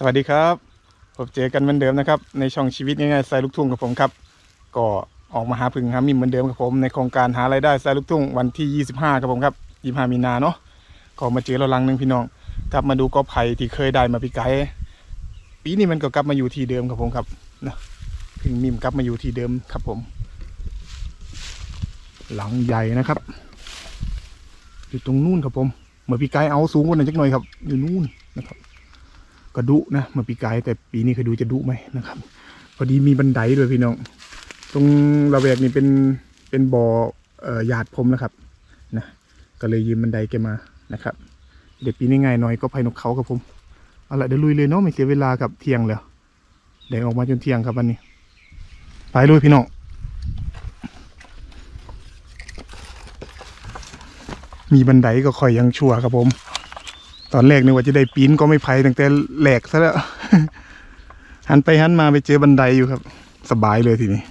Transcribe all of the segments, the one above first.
สวัสดีครับพบเจอกันเหมือนเดิมนะครับ ในช่องชีวิตง่ายๆสายลูกทุ่งกับผมครับ ก็ออกมาหาพึ่งหามิมเหมือนเดิมกับผม ในโครงการหารายได้สายลูกทุ่งวันที่ 25ครับผมครับ25มีนาเนาะก็มาเจอเราลังหนึ่งพี่น้อง กลับมาดูกอไผ่ที่เคยได้มาปีไก่ปีนี้มันก็กลับมาอยู่ที่เดิมครับผมครับนะพึ่งมิมกลับมาอยู่ที่เดิมครับผม หลังใหญ่นะครับอยู่ตรงนู่นครับผมเหมือนปีไก่เอาสูงกว่านั้นจักหน่อยครับ อยู่นู่นนะครับ ก็ดุนะเมื่อปีกายแต่ปีนี้เคยดูจะดุไหมนะครับ พอดีมีบันไดด้วยพี่น้อง ตรงระแวกนี้เป็นเป็นบ่ออหยาดผมนะครับนะก็เลยยืมบันไดแกมานะครับ เดี๋ยวปีนี้ง่ายหน่อยก็ภายนกเขากับผมเอาละเดี๋ยวลุยเลยเนาะไม่เสียเวลากับเที่ยงแล้วเดี๋ยวออกมาจนเที่ยงครับวันนี้ไปลุยพี่น้องมีบันไดก็คอยยังชั่วครับผม ตอนแรกนึกว่าจะได้ปีนก็ไม่ไพ่ตั้งแต่แหลกซะแล้ว หันไปหันมาไปเจอบันไดอยู่ครับ สบายเลยทีนี้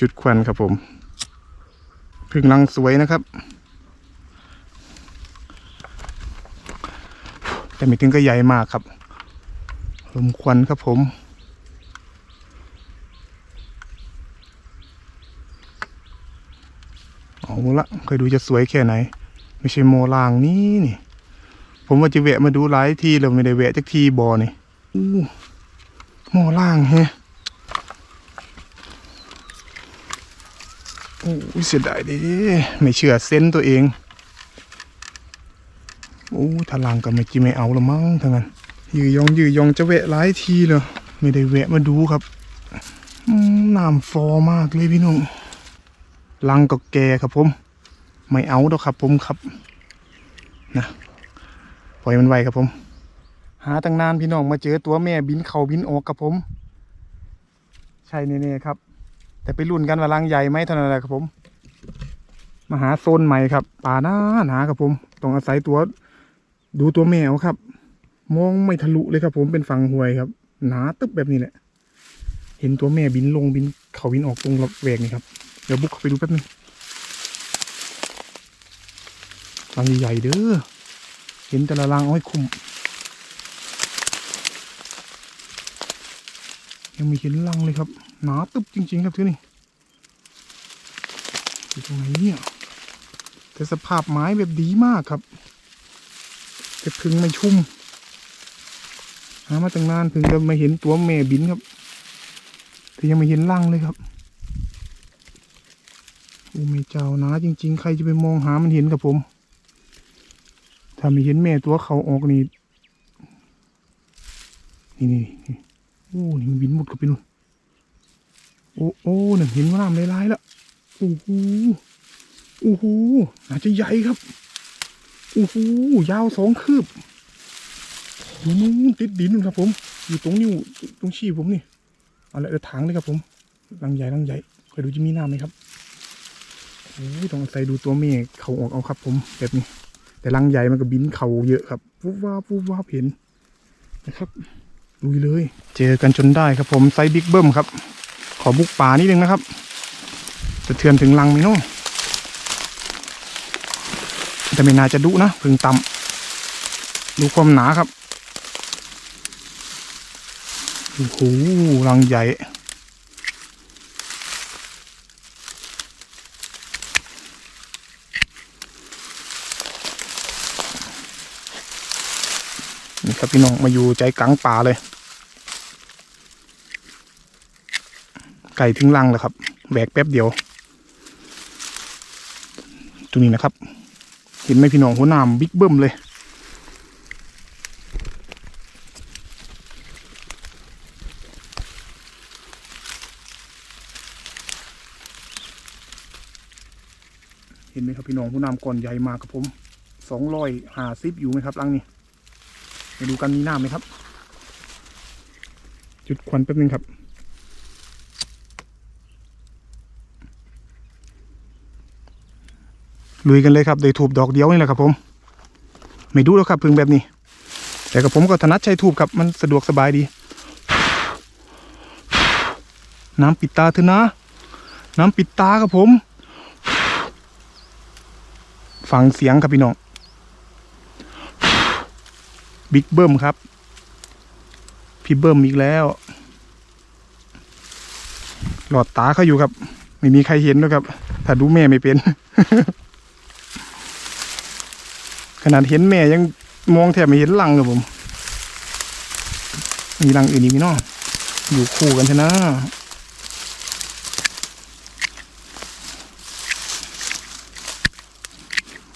จุดควันครับผมพึ่งลังสวยนะครับ แต่ไม่ถึงก็ใหญ่มากครับ ลมควันครับผมเอาละเคยดูจะสวยแค่ไหน ไม่ใช่โมลางนี่นี่ ผมว่าจะแวะมาดูหลายทีแล้วไม่ได้แวะจักทีบอนี่อู้หม้อล่างแฮะโอ้เสียดายดิไม่เชื่อเส้นตัวเองโอ้ถ้าล่างก็ไม่กินไม่เอาละมั้งทั้งนั้นยือยองยือยองจะแวะหลายทีเลยไม่ได้แวะมาดูครับน้ำฟอมากเลยพี่น้องลังก็แก่ครับผม ไม่เอาดอกครับผมครับ นะ ล่อยมันไวครับผม หาตั้งนานพี่น้องมาเจอตัวแม่บินเข่าบินออกครับผม ใช่แน่ๆครับ แต่ไปรุ่นกันว่ารังใหญ่ไหมเท่านั้นแหละครับผม มาหาโซนใหม่ครับ ป่าหน้าหนาครับผมต้องอาศัยตัว ดูตัวแมวครับ มองไม่ทะลุเลยครับผมเป็นฝั่งห้วยครับ หนาตึ๊บแบบนี้แหละ เห็นตัวแม่บินลงบินเขาบินออกตรงระแวกนี่ครับเดี๋ยวบุกเข้าไปดูแป๊บนึงรังใหญ่เด้อ เห็นแต่ละรังเอาให้คุ้มยังม่เห็นรังเลยครับหนาตึบจริง ๆ ครับที่นี่อยู่ตรงไหนเนี่ยแต่สภาพไม้แบบดีมากครับแต่พึ่งไม่ชุ่มหามาตั้งนานถึงจะมาเห็นตัวแม่บินครับแต่ยังไม่เห็นรังเลยครับอ้ไม่เจ้าหนาจริง ๆ ใครจะไปมองหามันเห็นกับผม ถ้าไม่เห็นแม่ตัวเขาออกนี่นี่นี่นี่โอ้นี่มันบินหมดกับไปนู่นโอ้โอ้หนึ่งเห็นว่าน้ำลายๆแล้วโอ้โหโอ้โหอาจจะใหญ่ครับโอ้โหยาวสองคืบอยู่นู่นติดดินครับผม อยู่ตรงนิ้วตรงชี้ผมนี่เอาละเดี๋ยวถางเลยครับผมรังใหญ่รังใหญ่คอยดูจะมีน้ำไหมครับโอ้ยต้องใส่ดูตัวเมฆเขาออกเอาครับผมแบบนี้ แต่รังใหญ่มันก็บินเข่าเยอะครับวุบวาบวุบวาบเห็นนะครับลุยเลย เจอกันจนได้ครับผมไซส์บิ๊กเบิ้มครับ ขอบุกป่านิดนึงนะครับจะเทือนถึงรังไหมเนาะแต่ไม่น่าจะดุนะพึ่งต่ำดูความหนาครับโอ้โหรังใหญ่ ครับพี่น้องมาอยู่ใจกลางป่าเลย ไก่ถึงรังแล้วครับแบกแป๊บเดียว ตรงนี้นะครับ เห็นไหมพี่น้องหัวหนามบิ๊กเบิ้มเลยเห็นไหมครับพี่น้องหัวหนามก่อนใหญ่มากครับผมสองร้อยหาสิบอยู่ไหมครับรังนี้ ไปดูกันมีน้ำไหมครับ จุดควันแป๊บนึงครับ ลุยกันเลยครับได้ถูบดอกเดียวนี่แหละครับผม ไม่ดูแล้วครับพึ่งแบบนี้ แต่กับผมก็ถนัดใช้ถูบครับมันสะดวกสบายดี น้ำปิดตาเถอะนะ น้ำปิดตาครับผม ฟังเสียงครับพี่น้อง บิ๊กเบิ้มครับ พี่เบิ้มอีกแล้ว หลอดตาเขาอยู่ครับ ไม่มีใครเห็นด้วยครับ ถ้าดูแม่ไม่เป็น ขนาดเห็นแม่ยังมองแทบไม่เห็นลังครับผม มีลังอื่นอีกไหมเนาะอยู่คู่กันเถอะนะ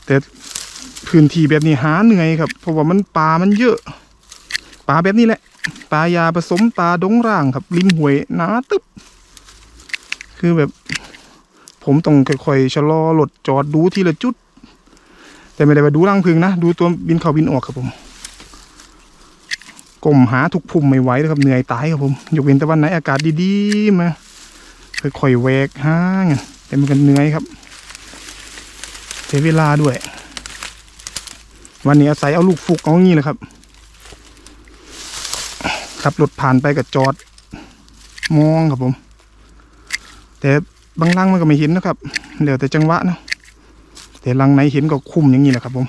แต่ พื้นที่แบบนี้หาเหนื่อยครับ เพราะว่ามันปลามันเยอะปลาแบบนี้แหละปลายาผสมปลาดงร่างครับ ริมหวยหนาตึบคือแบบ ผมต้องค่อยๆชะลอรถจอดดูทีละจุด แต่ไม่ได้ไปดูรังพึ่งนะ ดูตัวบินเข้าบินออกครับผมก้มหาทุกพุ่มไม่ไหวเลยครับเหนื่อยตายครับผมยกเว้นแต่วันไหนอากาศดีๆมาค่อยๆแวกหาไงแต่มันก็เหนื่อยครับเสียเวลาด้วย วันนี้อาศัยเอาลูกฟุกเอางี้เลยครับขับรถผ่านไปกับจอด มองครับผม แต่บางลังมันก็ไม่เห็นนะครับเดี๋ยวแต่จังหวะเนาะแต่ลังไหนเห็นก็คุ้มอย่างนี้แหละครับผม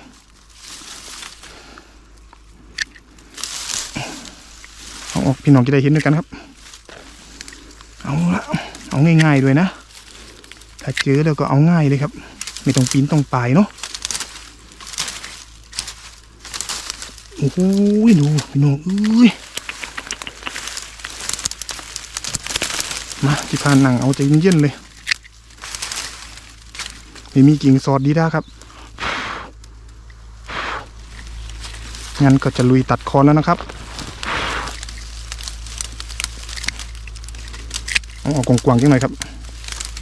เอาออกพี่น้องจะได้เห็นด้วยกันครับ เอาละเอาง่ายๆด้วยนะ ถ้าเจอแล้วก็เอาง่ายเลยครับ ไม่ต้องปีนต้องป่ายเนาะ โอ้โหดูพี่น้องเอ้ยมาที่พานหนังเอาใจเย็นๆเลยไม่มีกิ่งสอดดีด้าครับงั้นก็จะลุยตัดคอแล้วนะครับเอาออกกว้างๆจังหน่อยครับ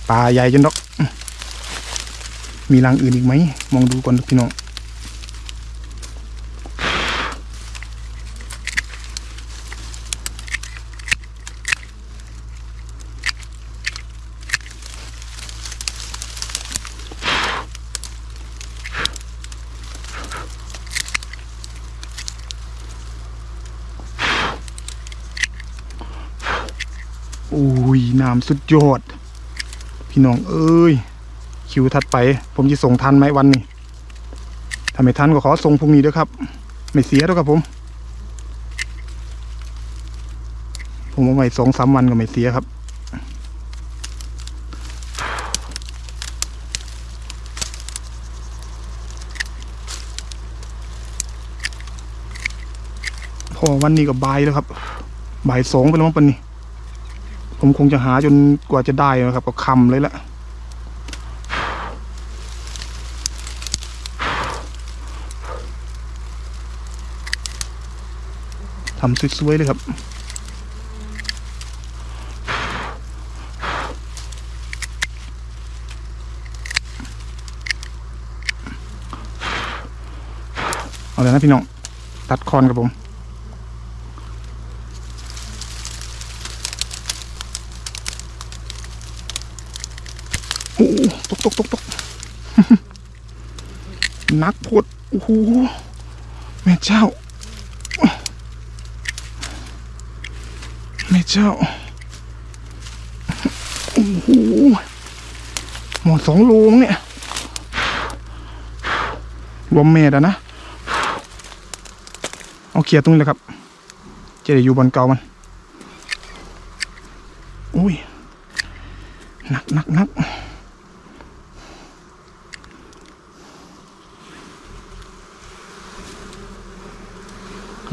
ปลาใหญ่จนดอก มีรังอื่นอีกไหม มองดูก่อนพี่น้อง อุ้ยน้ำสุดยอด พี่น้องเอ้ย คิวถัดไป ผมจะส่งทันไหมวันนี้ถ้าไม่ทันก็ขอส่งพรุ่งนี้ด้วยครับ ไม่เสียด้วยครับผม ผมเอาไว้สองสามวันก็ไม่เสียครับพอวันนี้ก็บ่ายแล้วครับบ่ายสองไปแล้วมั้งปันนี้ ผมคงจะหาจนกว่าจะได้นะครับก็คำเลยละทำสวยๆเลยครับเอาเลยนะพี่น้อง ตัดคอนกับผม อ้โตกตกตกตกนักพดโอ้โหแม่เจ้า แม่เจ้า โอ้โหหมดสองโลงเนี่ย รวมเมดอะนะ เอาเขียตรงนี้เลยครับ จะได้อยู่บนเก่ามัน อุ้ยหนักหนักหนัก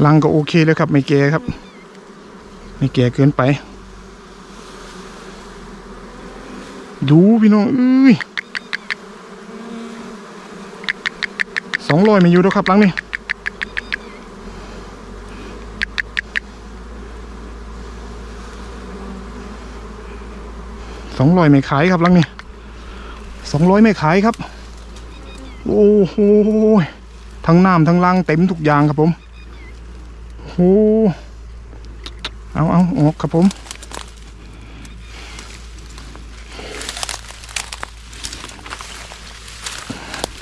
ลังก็โอเคเลยครับ ไม่แก่ครับ ไม่แก่เกินไป ดูพี่น้องเอ้ยสองร้อยไม่อยู่แล้วครับลังนี่สองร้อยไม่ขายครับลังนี่สองร้อยไม่ขายครับ โอ้โหทั้งน้ำทั้งลังเต็มทุกอย่างครับผม หเอาเอาออกครับผม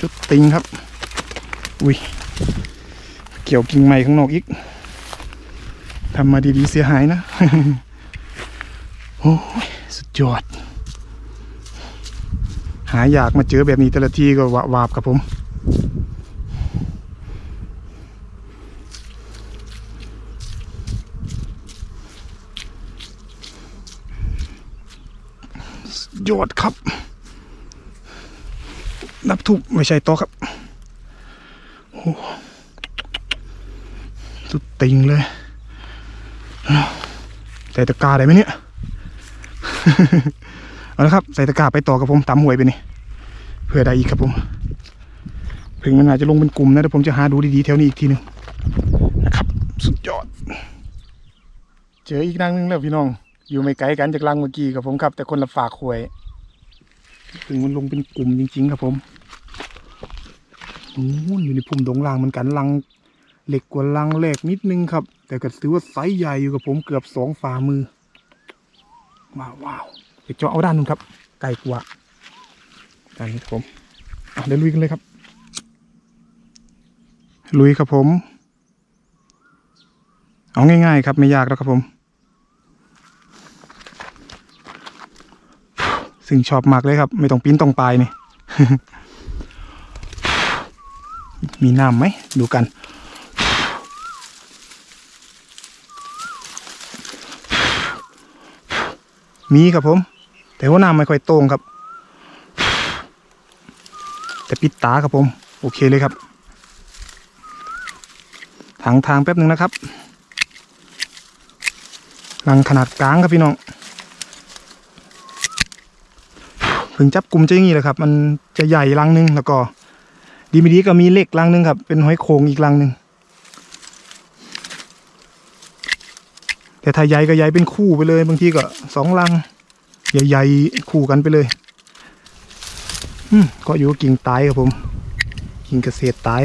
จุดติงครับ อุ้ย เกี่ยวกิ่งไม้ข้างนอกอีก ทำมาดีๆเสียหายนะ โอ้ย สุดยอด หาอยากมาเจอแบบนี้แต่ละทีก็วะวาบครับผม ยอดครับ นับถูกไม่ใช่โต๊ะครับ โอ้สุดติงเลย ใส่ตะกร้าได้ไหมเนี่ย เอาละครับ ใส่ตะกร้าไปต่อกับผมตามหวยไปนี่ เพื่อได้อีกครับผมถึงมันอาจจะลงเป็นกลุ่มนะเดี๋ยวผมจะหาดูดีๆแถวนี้อีกทีหนึงนะครับ สุดยอด เจออีกนางหนึงแล้วพี่น้อง อยู่ไม่ไกลกันจากรังเมื่อกี้กับผมครับ แต่คนละฝากหวยถึงมันลงเป็นกลุ่มจริง ๆ ครับผมนู้นอยู่ในพุ่มดงลางเหมือนกันลังเหล็กกว่าลังแรกนิดนึงครับ แต่ก็ถือว่าไซส์ใหญ่อยู่กับผมเกือบสองฝ่ามือว้าวว้าวเดี๋ยวจะเอาด้านนู้นครับ ไกลกว่าด้านนี้ครับผมเดี๋ยวลุยกันเลยครับ ลุยครับผม เอาง่าย ๆ ครับไม่ยากแล้วครับผม ซึ่งชอบมากเลยครับ ไม่ต้องปีนต้องปลายนี่มีน้ำไหมดูกัน มีครับผม แต่ว่าน้ำไม่ค่อยตรงครับ แต่ปิดตาครับผม โอเคเลยครับทางทางแป๊บหนึ่งนะครับรังขนาดกลางครับพี่น้อง ถึงจับกลุ่มจะอย่างนี้แหละครับ มันจะใหญ่รังหนึงแล้วก็ ดีไม่ดีก็มีเหล็กรังหนึงครับ เป็นหอยโขงอีกรังหนึ่งแต่ถ้าใหญ่ก็ใหญ่เป็นคู่ไปเลย บางทีก็สองรังใหญ่ๆคู่กันไปเลย อืมก็อยู่กิ่งตายครับผม กิ่งเกษตรตาย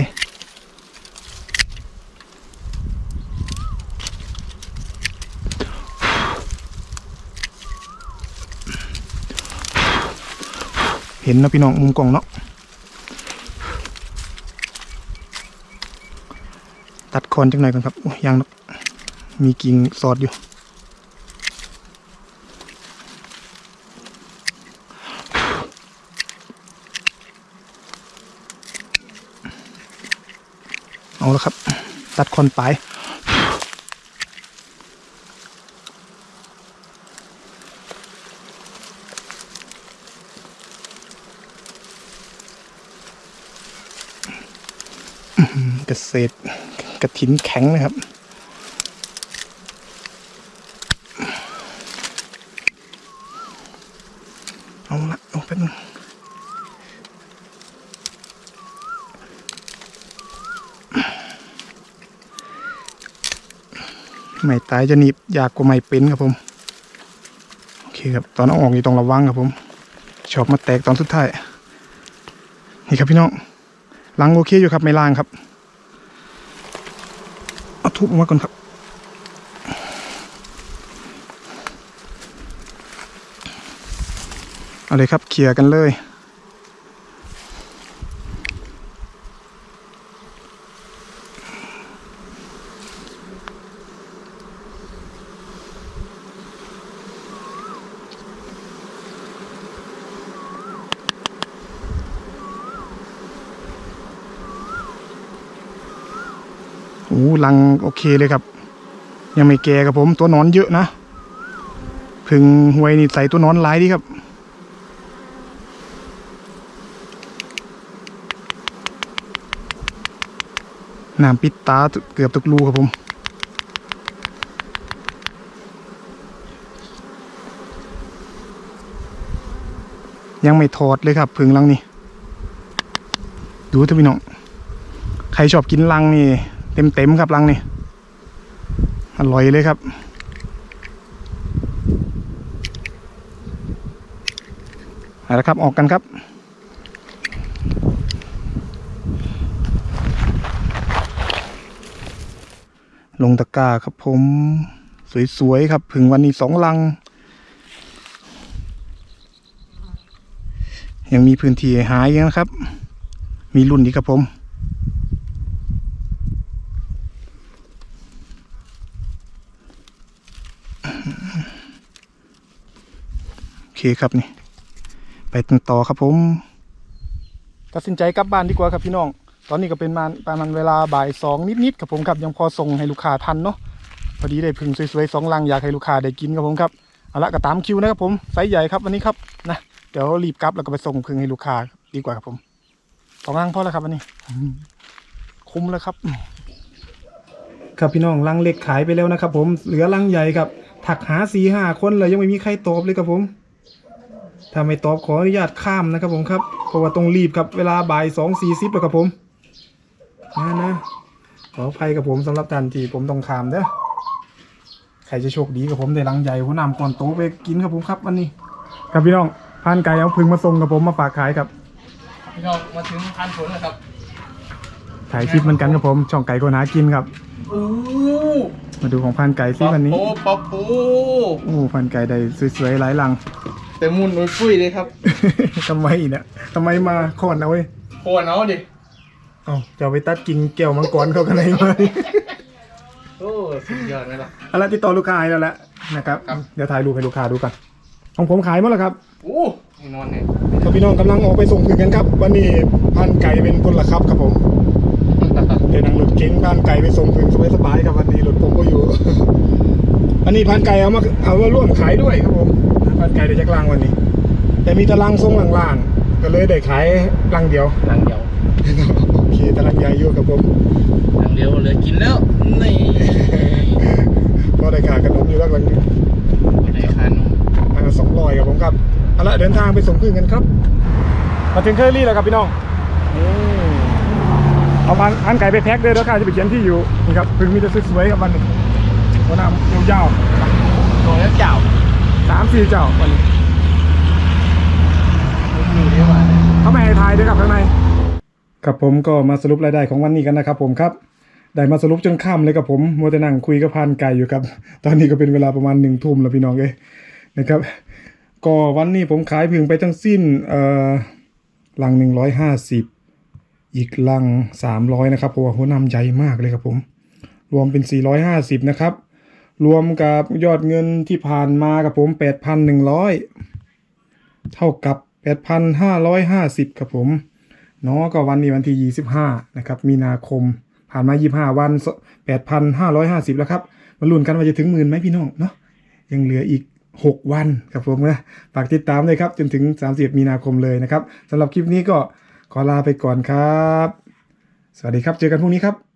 เห็นนะพี่น้องมุมกล้องเนาะตัดคอนจังหน่อยกันครับยังมีกิ่งสอดอยู่ เอาละครับ ตัดคอนปลาย เกษตรกระถินแข็งนะครับเอาละเอาเป็นงไม่ตายจะหนีบยากกว่าไม่เป็นครับผม โอเคครับ ตอนเอาออกนี่ต้องระวังครับผม ชอบมาแตกตอนสุดท้าย นี่ครับพี่น้องลังโอเคอยู่ครับ ไม่ล่างครับ ทุบออกมาก่อนครับ เอาเลยครับเคลียร์กันเลย ลังโอเคเลยครับ ยังไม่แก่ครับผมตัวนอนเยอะนะพึ่งหวยนี่ใส่ตัวนอนหลายดีครับน้ำปิดตาเกือบทุกรูครับผมยังไม่ถอดเลยครับ พึ่งลังนี่ ดูเถอะพี่น้อง ใครชอบกินลังนี่ เต็มเต็มๆครับลังนี่อร่อยเลยครับ เอาละครับออกกันครับ ลงตะกร้าครับผม สวยๆครับถึงวันนี้สองลัง ยังมีพื้นที่หายยังนะครับ มีรุ่นอีกครับผม โอเคครับนี่ ไปกันต่อครับผม ตัดสินใจกลับบ้านดีกว่าครับพี่น้อง ตอนนี้ก็เป็นมาประมาณเวลาบ่ายสองนิดๆครับผมครับยังพอส่งให้ลูกค้าทันเนาะพอดีได้พึ่งสวยๆสองลังอยากให้ลูกค้าได้กินครับผมครับเอาละก็ตามคิวนะครับผมไซส์ใหญ่ครับวันนี้ครับนะเดี๋ยวรีบกลับแล้วก็ไปส่งพึ่งให้ลูกค้าดีกว่าครับผมสองลังพอแล้วครับวันนี้ คุ้มแล้วครับ ครับพี่น้องลังเล็กขายไปแล้วนะครับผมเหลือลังใหญ่ครับถักหาสี่ห้าคนเลยยังไม่มีใครตอบเลยครับผม ถ้าไม่ตอบขออนุญาตข้ามนะครับผมครับ เพราะว่าต้องรีบครับเวลาบ่ายสองสี่สิบแล้วครับผมนะนะขออภัยกับผมสำหรับท่านที่ผมต้องข้ามเด้อใครจะโชคดีกับผมได้ลังใหญ่หัวนำก่อนโตไปกินครับผมครับวันนี้ ครับพี่น้องพานไก่เอาพึ่งมาส่งกับผมมาฝากขายครับพี่น้องมาถึงพันผลแล้วครับถ่ายคลิปเหมือนกันครับผม ช่องไก่คนหากินครับอู้มาดูของพานไก่ซิป๊อปวันนี้โป้ป๊อปโป้โอ้พานไก่ได้สวยๆหลายลัง แต่มุนอุ้ยปุ้ยเลยครับทำไมเนี่ยทำไมมาขอนเอาเว้ยโคนเอาดิ เอ้าจะเอาไปตัดกินแก้วมังกรเขากันไหนมาโอ้สุดยอดไหมล่ะ เอาละติดต่อลูกค้าให้แล้วแหละนะครับ ครับ เดี๋ยวถ่ายรูปให้ลูกค้าดูกัน ของผมขายหมดแล้วครับอู้นี่นอนเนี่ยครับพี่น้องกำลังออกไปส่งถึงกันครับ วันนี้พันไก่เป็นคนละครับครับผมเดี๋ยวนั่งรถเก๋งพันไก่ไปส่งถึงสบายๆครับวันนี้รถผมก็อยู่ อันนี้พันไก่เอามาเอามาร่วมขายด้วยครับผม พันไก่เดี๋ยวจะกลางวันนี้ แต่มีตารางทรงล่างๆก็เลยได้ขายรังเดียวหลังเดียวโอเคตารางใหญ่อยู่กับผมหลังเดียวเหลยกินแล้วนี่พอได้ขายขนมอยู่แล้วหลังไหนคันสองร้อยครับผมครับเอาละเดินทางไปส่งพึ่งกันครับ มาถึงเคอรี่แล้วครับพี่น้องนี่เอาพันพันไก่ไปแพ็คเลยแล้วค่ะจะไปเขียนที่อยู่นี่ครับพึ่งมีแต่สวยๆครับวันนี้หัวหน้ายาวๆตัวแล้วเจ้า สามสี่เจ้าวันนี้อยู่ดีกว่าเนี่ยเขาไม่ให้ทายด้วยครับข้างในครับผมก็มาสรุปรายได้ของวันนี้กันนะครับผมครับได้มาสรุปจนค่ำเลยครับผมมัวแต่นั่งคุยกับพานไก่อยู่ครับ ตอนนี้ก็เป็นเวลาประมาณหนึ่งทุ่มแล้วพี่น้องเอ้ยนะครับ ก็วันนี้ผมขายพึ่งไปทั้งสิ้นเอ่อลังหนึ่งร้อยห้าสิบอีกลังสามร้อยนะครับเพราะว่าหัวนำใหญ่มากเลยครับผม รวมเป็นสี่ร้อยห้าสิบนะครับ รวมกับยอดเงินที่ผ่านมากับผมแปดพันหนึ่งร้อยเท่ากับแปดพันห้าร้อยห้าสิบครับผมเนาะก็วันนี้วันที่25นะครับ มีนาคมผ่านมา25วัน8,550แล้วครับมาลุ้นกันว่าจะถึงหมื่นไหมพี่น้องเนาะยังเหลืออีก 6 วันครับผมนะฝากติดตามเลยครับ จนถึง 30 มีนาคมเลยนะครับสำหรับคลิปนี้ก็ขอลาไปก่อนครับ สวัสดีครับ เจอกันพรุ่งนี้ครับ